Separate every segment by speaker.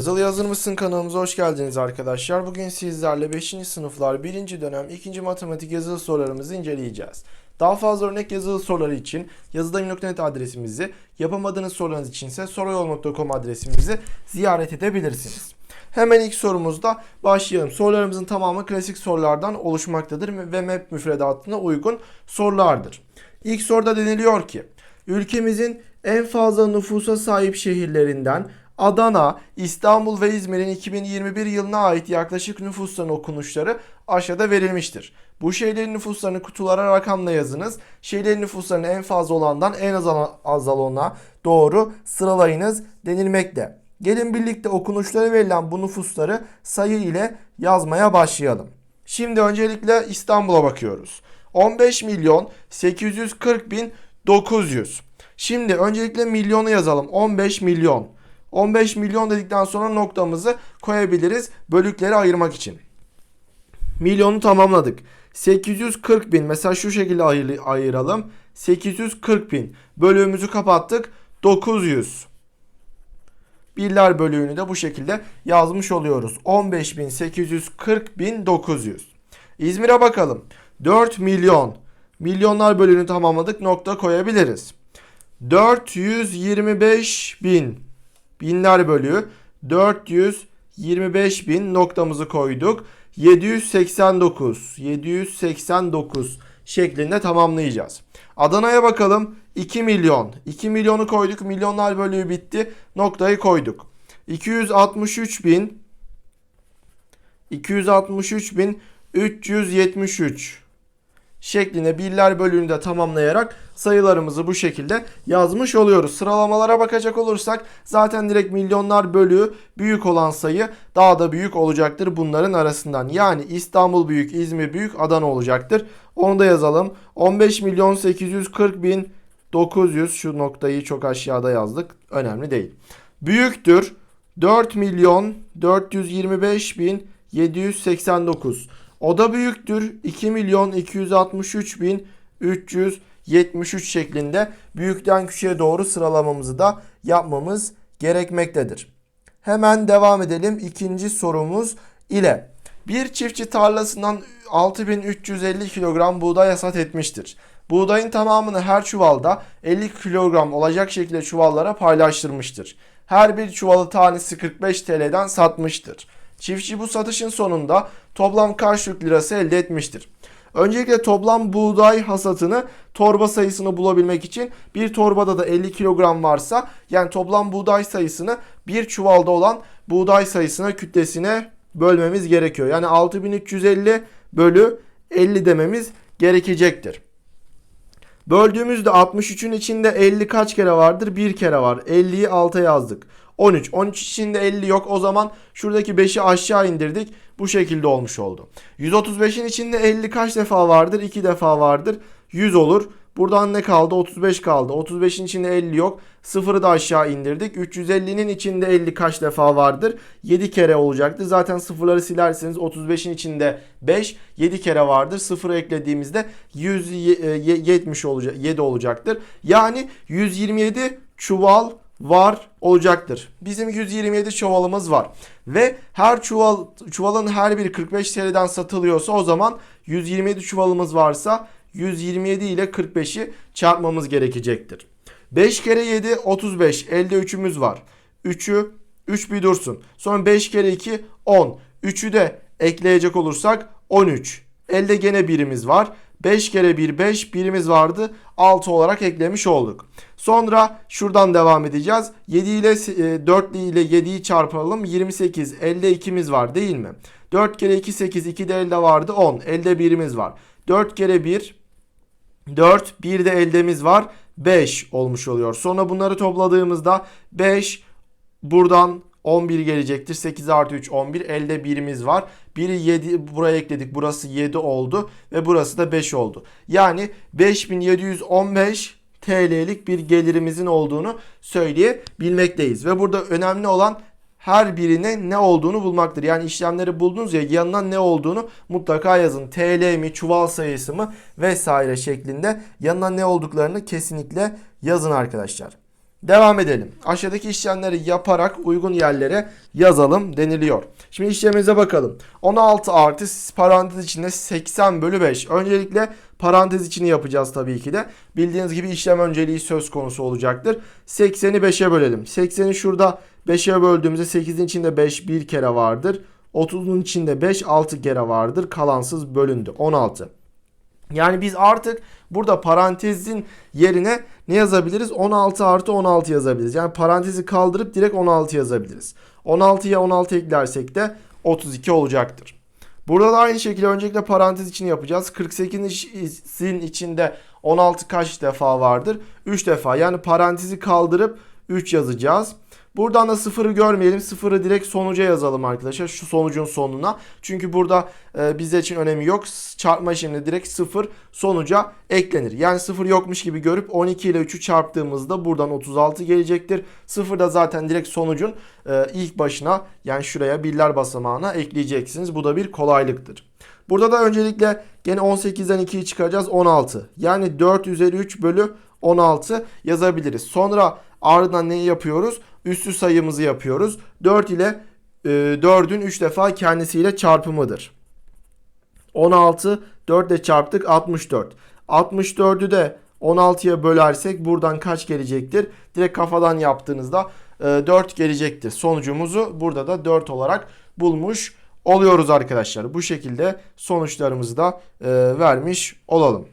Speaker 1: Yazılı Yazır mısın kanalımıza hoş geldiniz arkadaşlar. Bugün sizlerle 5. sınıflar 1. dönem 2. matematik yazılı sorularımızı inceleyeceğiz. Daha fazla örnek yazılı soruları için yazıdayım.net adresimizi, yapamadığınız sorularınız için ise soruyol.com adresimizi ziyaret edebilirsiniz. Hemen ilk sorumuzda başlayalım. Sorularımızın tamamı klasik sorulardan oluşmaktadır ve MEP müfredatına uygun sorulardır. İlk soruda deniliyor ki ülkemizin en fazla nüfusa sahip şehirlerinden Adana, İstanbul ve İzmir'in 2021 yılına ait yaklaşık nüfusların okunuşları aşağıda verilmiştir. Bu şehirlerin nüfuslarını kutulara rakamla yazınız. Şehirlerin nüfuslarını en fazla olandan en az olana doğru sıralayınız denilmekte. Gelin birlikte okunuşları verilen bu nüfusları sayı ile yazmaya başlayalım. Şimdi öncelikle İstanbul'a bakıyoruz. 15 milyon 840 bin 900. Şimdi öncelikle milyonu yazalım. 15 milyon. 15 milyon dedikten sonra noktamızı koyabiliriz bölükleri ayırmak için. Milyonu tamamladık. 840 bin mesela şu şekilde ayır, ayıralım. 840 bin bölüğümüzü kapattık. 900. Birler bölüğünü de bu şekilde yazmış oluyoruz. 15.840.900. İzmir'e bakalım. 4 milyon. Milyonlar bölüğünü tamamladık. Nokta koyabiliriz. 425 bin. Binler bölüğü 425 bin noktamızı koyduk. 789 789 şeklinde tamamlayacağız. Adana'ya bakalım. 2 milyon. 2 milyonu koyduk. Milyonlar bölüğü bitti. Noktayı koyduk. 263 bin 263 bin 373 şeklinde birler bölüğünü de tamamlayarak sayılarımızı bu şekilde yazmış oluyoruz. Sıralamalara bakacak olursak zaten direkt milyonlar bölüğü büyük olan sayı daha da büyük olacaktır bunların arasından. Yani İstanbul büyük, İzmir büyük, Adana olacaktır. Onu da yazalım. 15 milyon 840 bin 900 şu noktayı çok aşağıda yazdık. Önemli değil. Büyüktür 4 milyon 425 bin 789. O da büyüktür. 2 milyon 263 bin 373 şeklinde büyükten küçüğe doğru sıralamamızı da yapmamız gerekmektedir. Hemen devam edelim ikinci sorumuz ile. Bir çiftçi tarlasından 6350 kilogram buğday hasat etmiştir. Buğdayın tamamını her çuvalda 50 kilogram olacak şekilde çuvallara paylaştırmıştır. Her bir çuvalı tanesi 45 TL'den satmıştır. Çiftçi bu satışın sonunda toplam Türk lirası elde etmiştir? Öncelikle toplam buğday hasatını torba sayısını bulabilmek için bir torbada da 50 kilogram varsa yani toplam buğday sayısını bir çuvalda olan buğday sayısına kütlesine bölmemiz gerekiyor. Yani 6350 bölü 50 dememiz gerekecektir. Böldüğümüzde 63'ün içinde 50 kaç kere vardır? Bir kere var. 50'yi alta yazdık. 13. 13 içinde 50 yok. O zaman şuradaki 5'i aşağı indirdik. Bu şekilde olmuş oldu. 135'in içinde 50 kaç defa vardır? 2 defa vardır. 100 olur. Buradan ne kaldı? 35 kaldı. 35'in içinde 50 yok. Sıfırı da aşağı indirdik. 350'nin içinde 50 kaç defa vardır? 7 kere olacaktı. Zaten sıfırları silerseniz 35'in içinde 5 7 kere vardır. Sıfırı eklediğimizde 170 olacak 7 olacaktır. Yani 127 çuval var olacaktır. Bizim 127 çuvalımız var. Ve her çuval çuvalın her biri 45 TL'den satılıyorsa o zaman 127 çuvalımız varsa 127 ile 45'i çarpmamız gerekecektir. 5 kere 7 35. Elde 3'ümüz var. 3'ü 3 bir dursun. Sonra 5 kere 2 10. 3'ü de ekleyecek olursak 13. Elde gene birimiz var. 5 kere 1 5 birimiz vardı. 6 olarak eklemiş olduk. Sonra şuradan devam edeceğiz. 7 ile 4 e, ile 7'yi çarpalım. 28. Elde 2'miz var değil mi? 4 kere 2 8. 2 de elde vardı 10. Elde birimiz var. 4 kere 1 4. Bir de eldemiz var. 5 olmuş oluyor. Sonra bunları topladığımızda 5 buradan 11 gelecektir. 8 artı 3 11. Elde birimiz var. Biri 7 buraya ekledik. Burası 7 oldu. Ve burası da 5 oldu. Yani 5715 TL'lik bir gelirimizin olduğunu söyleyebilmekteyiz. Ve burada önemli olan her birine ne olduğunu bulmaktır. Yani işlemleri buldunuz ya yanına ne olduğunu mutlaka yazın. TL mi, çuval sayısı mı vesaire şeklinde yanına ne olduklarını kesinlikle yazın arkadaşlar. Devam edelim. Aşağıdaki işlemleri yaparak uygun yerlere yazalım deniliyor. Şimdi işlemimize bakalım. 16 artı parantez içinde 80 bölü 5. Öncelikle parantez içini yapacağız tabii ki de. Bildiğiniz gibi işlem önceliği söz konusu olacaktır. 80'i 5'e bölelim. 80'i şurada 5'e böldüğümüzde 8'in içinde 5 bir kere vardır. 30'un içinde 5 6 kere vardır. Kalansız bölündü. 16. Yani biz artık burada parantezin yerine ne yazabiliriz? 16 artı 16 yazabiliriz. Yani parantezi kaldırıp direkt 16 yazabiliriz. 16'ya 16 eklersek de 32 olacaktır. Burada da aynı şekilde öncelikle parantez için yapacağız. 48'in içinde 16 kaç defa vardır? 3 defa. Yani parantezi kaldırıp 3 yazacağız. Buradan da sıfırı görmeyelim. Sıfırı direkt sonuca yazalım arkadaşlar. Şu sonucun sonuna. Çünkü burada e, bize için önemi yok. Çarpma işleminde direkt sıfır sonuca eklenir. Yani sıfır yokmuş gibi görüp 12 ile 3'ü çarptığımızda buradan 36 gelecektir. Sıfır da zaten direkt sonucun e, ilk başına yani şuraya birler basamağına ekleyeceksiniz. Bu da bir kolaylıktır. Burada da öncelikle gene 18'den 2'yi çıkaracağız 16. Yani 4 üzeri 3 bölü 16 yazabiliriz. Sonra ardından neyi yapıyoruz? Üstü sayımızı yapıyoruz. 4 ile e, 4'ün 3 defa kendisiyle çarpımıdır. 16 4 ile çarptık 64. 64'ü de 16'ya bölersek buradan kaç gelecektir? Direkt kafadan yaptığınızda e, 4 gelecektir. Sonucumuzu burada da 4 olarak bulmuş oluyoruz arkadaşlar. Bu şekilde sonuçlarımızı da e, vermiş olalım.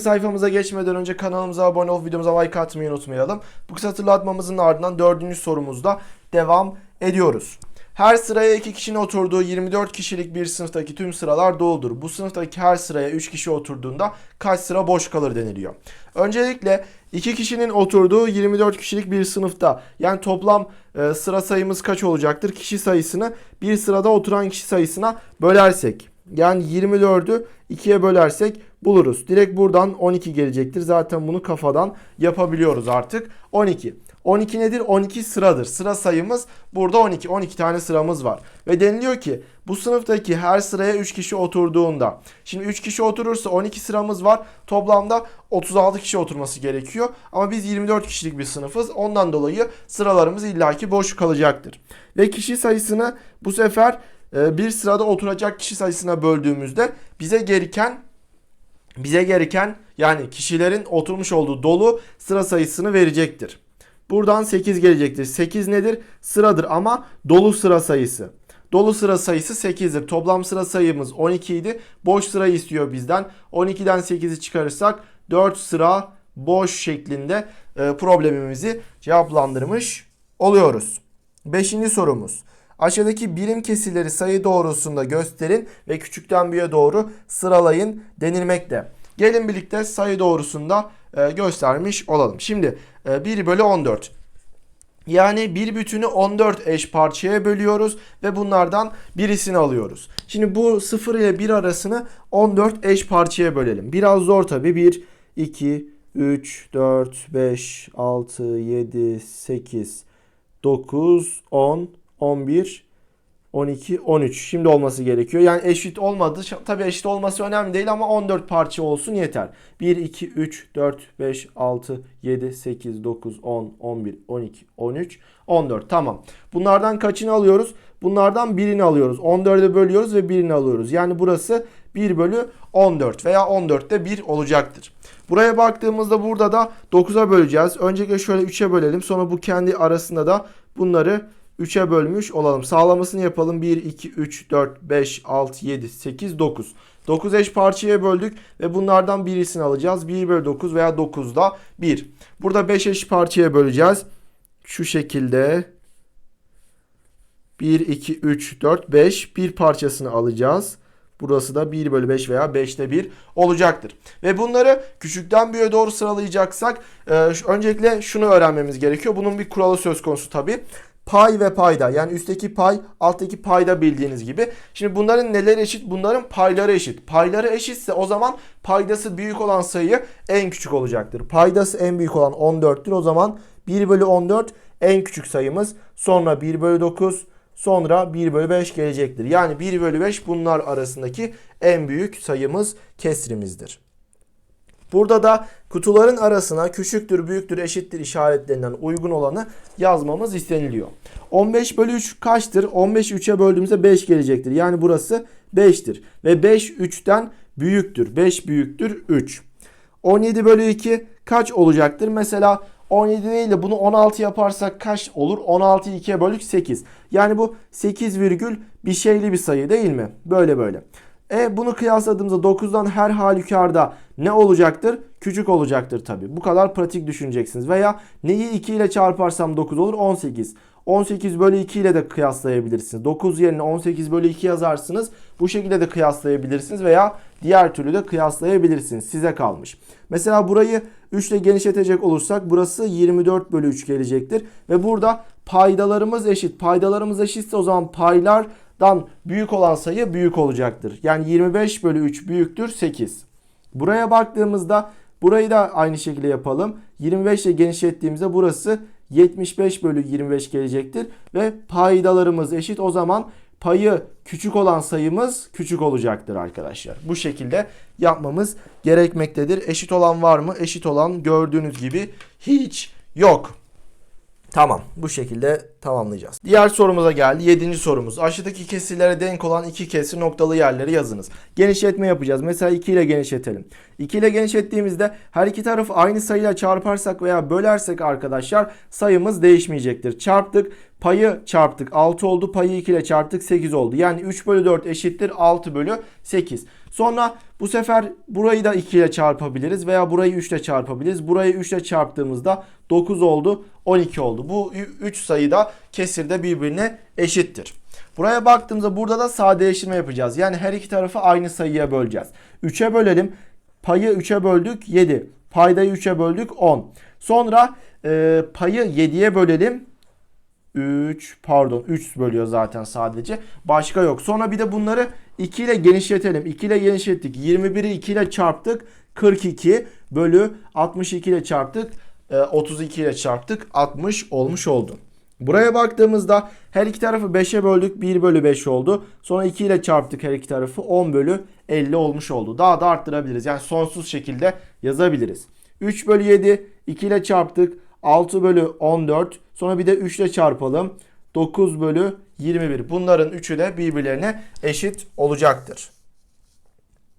Speaker 1: Sayfamıza geçmeden önce kanalımıza abone olup videomuza like atmayı unutmayalım. Bu kısa hatırlatmamızın ardından dördüncü sorumuzda devam ediyoruz. Her sıraya iki kişinin oturduğu 24 kişilik bir sınıftaki tüm sıralar doludur. Bu sınıftaki her sıraya 3 kişi oturduğunda kaç sıra boş kalır deniliyor. Öncelikle 2 kişinin oturduğu 24 kişilik bir sınıfta yani toplam e, sıra sayımız kaç olacaktır? Kişi sayısını bir sırada oturan kişi sayısına bölersek yani 24'ü 2'ye bölersek buluruz. Direkt buradan 12 gelecektir. Zaten bunu kafadan yapabiliyoruz artık. 12. 12 nedir? 12 sıradır. Sıra sayımız burada 12. 12 tane sıramız var. Ve deniliyor ki bu sınıftaki her sıraya 3 kişi oturduğunda. Şimdi 3 kişi oturursa 12 sıramız var. Toplamda 36 kişi oturması gerekiyor. Ama biz 24 kişilik bir sınıfız. Ondan dolayı sıralarımız illaki boş kalacaktır. Ve kişi sayısını bu sefer bir sırada oturacak kişi sayısına böldüğümüzde bize gereken bize gereken yani kişilerin oturmuş olduğu dolu sıra sayısını verecektir. Buradan 8 gelecektir. 8 nedir? Sıradır ama dolu sıra sayısı. Dolu sıra sayısı 8'dir. Toplam sıra sayımız 12 idi. Boş sırayı istiyor bizden. 12'den 8'i çıkarırsak 4 sıra boş şeklinde e, problemimizi cevaplandırmış oluyoruz. Beşinci sorumuz. Aşağıdaki birim kesirleri sayı doğrusunda gösterin ve küçükten büyüğe doğru sıralayın denilmekte. Gelin birlikte sayı doğrusunda e, göstermiş olalım. Şimdi e, 1 bölü 14. Yani bir bütünü 14 eş parçaya bölüyoruz ve bunlardan birisini alıyoruz. Şimdi bu 0 ile 1 arasını 14 eş parçaya bölelim. Biraz zor tabi. 1, 2, 3, 4, 5, 6, 7, 8, 9, 10, 11, 12, 13. Şimdi olması gerekiyor. Yani eşit olmadı. Tabii eşit olması önemli değil ama 14 parça olsun yeter. 1, 2, 3, 4, 5, 6, 7, 8, 9, 10, 11, 12, 13, 14. Tamam. Bunlardan kaçını alıyoruz? Bunlardan birini alıyoruz. 14'e bölüyoruz ve birini alıyoruz. Yani burası 1 bölü 14 veya 14'te 1 olacaktır. Buraya baktığımızda burada da 9'a böleceğiz. Öncelikle şöyle 3'e bölelim. Sonra bu kendi arasında da bunları 3'e bölmüş olalım. Sağlamasını yapalım. 1, 2, 3, 4, 5, 6, 7, 8, 9. 9 eş parçaya böldük ve bunlardan birisini alacağız. 1 bölü 9 veya 9'da 1. Burada 5 eş parçaya böleceğiz. Şu şekilde 1, 2, 3, 4, 5 bir parçasını alacağız. Burası da 1 bölü 5 veya 5'te 1 olacaktır. Ve bunları küçükten büyüğe doğru sıralayacaksak e, öncelikle şunu öğrenmemiz gerekiyor. Bunun bir kuralı söz konusu tabi pay ve payda. Yani üstteki pay, alttaki payda bildiğiniz gibi. Şimdi bunların neler eşit? Bunların payları eşit. Payları eşitse o zaman paydası büyük olan sayı en küçük olacaktır. Paydası en büyük olan 14'tür. O zaman 1 bölü 14 en küçük sayımız. Sonra 1 bölü 9, sonra 1 bölü 5 gelecektir. Yani 1 bölü 5 bunlar arasındaki en büyük sayımız kesrimizdir. Burada da kutuların arasına küçüktür, büyüktür, eşittir işaretlerinden uygun olanı yazmamız isteniliyor. 15 bölü 3 kaçtır? 15'i 3'e böldüğümüzde 5 gelecektir. Yani burası 5'tir. Ve 5 3'ten büyüktür. 5 büyüktür 3. 17 bölü 2 kaç olacaktır? Mesela 17 değil de bunu 16 yaparsak kaç olur? 16'yı 2'ye bölük 8. Yani bu 8 virgül bir şeyli bir sayı değil mi? Böyle böyle. E bunu kıyasladığımızda 9'dan her halükarda ne olacaktır? Küçük olacaktır tabi. Bu kadar pratik düşüneceksiniz. Veya neyi 2 ile çarparsam 9 olur? 18. 18 bölü 2 ile de kıyaslayabilirsiniz. 9 yerine 18 bölü 2 yazarsınız. Bu şekilde de kıyaslayabilirsiniz veya diğer türlü de kıyaslayabilirsiniz. Size kalmış. Mesela burayı 3 ile genişletecek olursak burası 24 bölü 3 gelecektir. Ve burada paydalarımız eşit. Paydalarımız eşitse o zaman paylardan büyük olan sayı büyük olacaktır. Yani 25 bölü 3 büyüktür 8. Buraya baktığımızda burayı da aynı şekilde yapalım. 25 ile genişlettiğimizde burası 75 bölü 25 gelecektir. Ve paydalarımız eşit. O zaman payı küçük olan sayımız küçük olacaktır arkadaşlar. Bu şekilde yapmamız gerekmektedir. Eşit olan var mı? Eşit olan gördüğünüz gibi hiç yok. Tamam bu şekilde tamamlayacağız. Diğer sorumuza geldi. Yedinci sorumuz. Aşağıdaki kesirlere denk olan iki kesir noktalı yerleri yazınız. Genişletme yapacağız. Mesela 2 ile genişletelim. 2 ile genişlettiğimizde her iki tarafı aynı sayıyla çarparsak veya bölersek arkadaşlar sayımız değişmeyecektir. Çarptık payı çarptık 6 oldu payı 2 ile çarptık 8 oldu. Yani 3 bölü 4 eşittir 6 bölü 8. Sonra bu sefer burayı da 2 ile çarpabiliriz veya burayı 3 ile çarpabiliriz. Burayı 3 ile çarptığımızda 9 oldu 12 oldu. Bu 3 sayı da kesirde birbirine eşittir. Buraya baktığımızda burada da sadeleştirme yapacağız. Yani her iki tarafı aynı sayıya böleceğiz. 3'e bölelim. Payı 3'e böldük 7. Paydayı 3'e böldük 10. Sonra e, payı 7'ye bölelim. 3 pardon 3 bölüyor zaten sadece. Başka yok. Sonra bir de bunları 2 ile genişletelim. 2 ile genişlettik. 21'i 2 ile çarptık. 42 bölü 62 ile çarptık. 32 ile çarptık. 60 olmuş oldu. Buraya baktığımızda her iki tarafı 5'e böldük 1 bölü 5 oldu. Sonra 2 ile çarptık her iki tarafı 10 bölü 50 olmuş oldu. Daha da arttırabiliriz. Yani sonsuz şekilde yazabiliriz. 3 bölü 7 2 ile çarptık 6 bölü 14 sonra bir de 3 ile çarpalım 9 bölü 21. Bunların üçü de birbirlerine eşit olacaktır.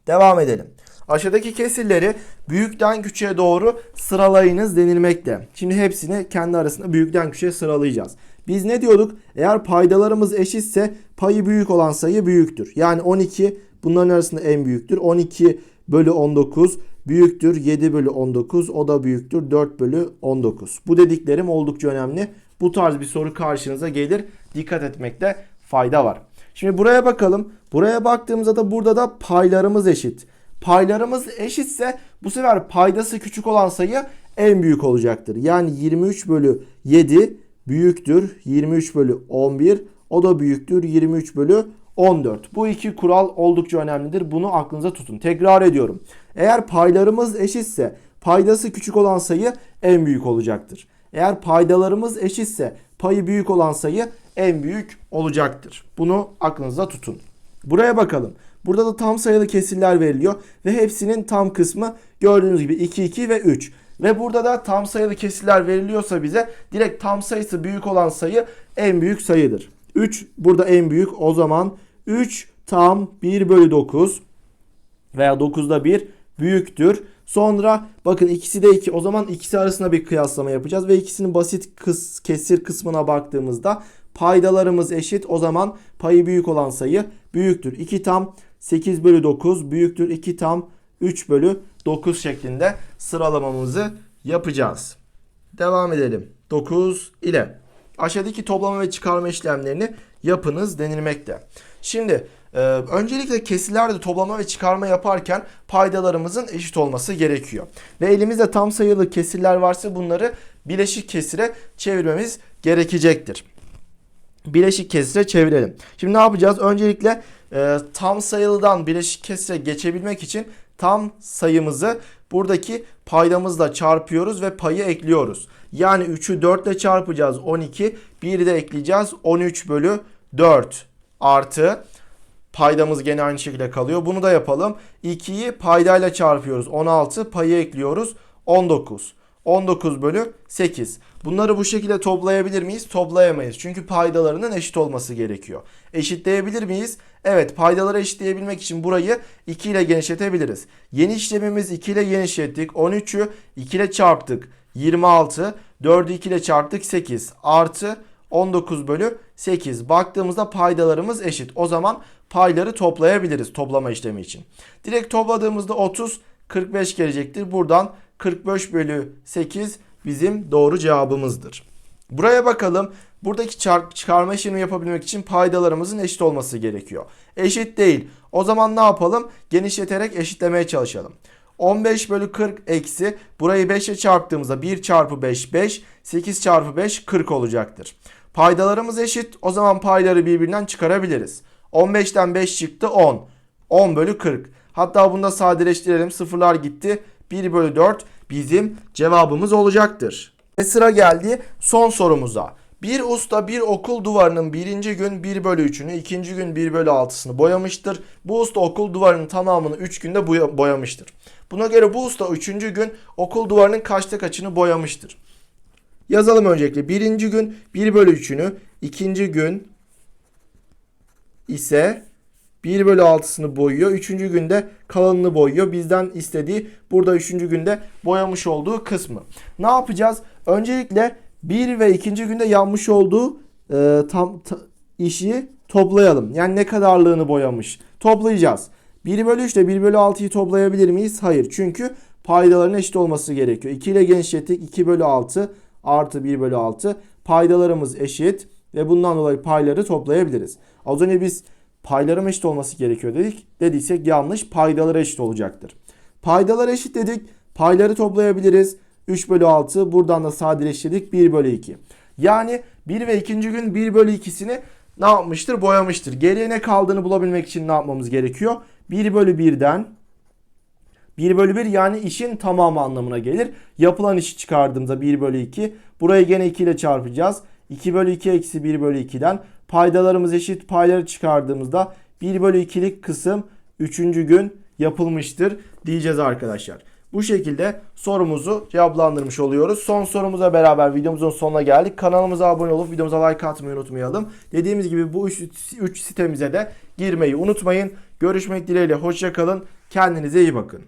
Speaker 1: Devam edelim. Aşağıdaki kesirleri büyükten küçüğe doğru sıralayınız denilmekte. Şimdi hepsini kendi arasında büyükten küçüğe sıralayacağız. Biz ne diyorduk? Eğer paydalarımız eşitse payı büyük olan sayı büyüktür. Yani 12 bunların arasında en büyüktür. 12 bölü 19 büyüktür 7 bölü 19 o da büyüktür 4 bölü 19. Bu dediklerim oldukça önemli. Bu tarz bir soru karşınıza gelir. Dikkat etmekte fayda var. Şimdi buraya bakalım. Buraya baktığımızda da burada da paylarımız eşit. Paylarımız eşitse bu sefer paydası küçük olan sayı en büyük olacaktır. Yani 23 bölü 7 büyüktür 23 bölü 11 o da büyüktür 23 bölü 14. Bu iki kural oldukça önemlidir. Bunu aklınıza tutun. Tekrar ediyorum. Eğer paylarımız eşitse paydası küçük olan sayı en büyük olacaktır. Eğer paydalarımız eşitse payı büyük olan sayı en büyük olacaktır. Bunu aklınıza tutun. Buraya bakalım. Burada da tam sayılı kesirler veriliyor ve hepsinin tam kısmı gördüğünüz gibi 2, 2 ve 3. Ve burada da tam sayılı kesirler veriliyorsa bize direkt tam sayısı büyük olan sayı en büyük sayıdır. 3 burada en büyük o zaman 3 tam 1 bölü 9 veya 9'da 1 büyüktür. Sonra bakın ikisi de 2 o zaman ikisi arasında bir kıyaslama yapacağız ve ikisinin basit kıs, kesir kısmına baktığımızda paydalarımız eşit o zaman payı büyük olan sayı büyüktür. 2 tam 8 bölü 9 büyüktür 2 tam 3 bölü 9 şeklinde sıralamamızı yapacağız. Devam edelim. 9 ile aşağıdaki toplama ve çıkarma işlemlerini yapınız denilmekte. Şimdi e, öncelikle kesirlerde toplama ve çıkarma yaparken paydalarımızın eşit olması gerekiyor. Ve elimizde tam sayılı kesirler varsa bunları bileşik kesire çevirmemiz gerekecektir. Bileşik kesire çevirelim. Şimdi ne yapacağız? Öncelikle e, tam sayılıdan bileşik kesire geçebilmek için tam sayımızı buradaki paydamızla çarpıyoruz ve payı ekliyoruz. Yani 3'ü 4 ile çarpacağız 12. 1'i de ekleyeceğiz 13 bölü 4 artı Paydamız gene aynı şekilde kalıyor. Bunu da yapalım. 2'yi paydayla çarpıyoruz. 16 payı ekliyoruz. 19. 19 bölü 8. Bunları bu şekilde toplayabilir miyiz? Toplayamayız. Çünkü paydalarının eşit olması gerekiyor. Eşitleyebilir miyiz? Evet paydaları eşitleyebilmek için burayı 2 ile genişletebiliriz. Yeni işlemimiz 2 ile genişlettik. 13'ü 2 ile çarptık. 26. 4'ü 2 ile çarptık 8. Artı 19 bölü 8. Baktığımızda paydalarımız eşit. O zaman payları toplayabiliriz toplama işlemi için. Direkt topladığımızda 30 45 gelecektir. Buradan 45 bölü 8 bizim doğru cevabımızdır. Buraya bakalım. Buradaki çarp, çıkarma işlemi yapabilmek için paydalarımızın eşit olması gerekiyor. Eşit değil. O zaman ne yapalım? Genişleterek eşitlemeye çalışalım. 15 bölü 40 eksi burayı 5'e çarptığımızda 1 çarpı 5 5 8 çarpı 5 40 olacaktır. Paydalarımız eşit. O zaman payları birbirinden çıkarabiliriz. 15'ten 5 çıktı 10. 10 bölü 40. Hatta bunu da sadeleştirelim. Sıfırlar gitti. 1 bölü 4 bizim cevabımız olacaktır. Ve sıra geldi son sorumuza. Bir usta bir okul duvarının birinci gün 1 bölü 3'ünü, ikinci gün 1 bölü 6'sını boyamıştır. Bu usta okul duvarının tamamını 3 günde boya- boyamıştır. Buna göre bu usta 3. gün okul duvarının kaçta kaçını boyamıştır? Yazalım öncelikle. Birinci gün 1 bölü 3'ünü, ikinci gün ise 1 bölü 6'sını boyuyor. Üçüncü günde kalanını boyuyor. Bizden istediği burada üçüncü günde boyamış olduğu kısmı. Ne yapacağız? Öncelikle 1 ve ikinci günde yanmış olduğu e, tam ta- işi toplayalım. Yani ne kadarlığını boyamış. Toplayacağız. 1 bölü 3 ile 1 bölü 6'yı toplayabilir miyiz? Hayır. Çünkü paydaların eşit olması gerekiyor. 2 ile genişlettik. 2 bölü 6 artı 1 bölü 6. Paydalarımız eşit ve bundan dolayı payları toplayabiliriz. Az önce biz paylarım eşit olması gerekiyor dedik. Dediysek yanlış. Paydalar eşit olacaktır. Paydalar eşit dedik. Payları toplayabiliriz. 3 bölü 6 buradan da sadeleştirdik 1 bölü 2. Yani 1 ve 2. gün 1 bölü 2'sini ne yapmıştır? Boyamıştır. Geriye ne kaldığını bulabilmek için ne yapmamız gerekiyor? 1 bölü 1'den 1 bölü 1 yani işin tamamı anlamına gelir. Yapılan işi çıkardığımızda 1 bölü 2. Burayı gene 2 ile çarpacağız. 2 bölü 2 eksi 1 bölü 2'den paydalarımız eşit payları çıkardığımızda 1 bölü 2'lik kısım 3. gün yapılmıştır diyeceğiz arkadaşlar. Bu şekilde sorumuzu cevaplandırmış oluyoruz. Son sorumuza beraber videomuzun sonuna geldik. Kanalımıza abone olup videomuza like atmayı unutmayalım. Dediğimiz gibi bu 3 sitemize de girmeyi unutmayın. Görüşmek dileğiyle hoşçakalın. Kendinize iyi bakın.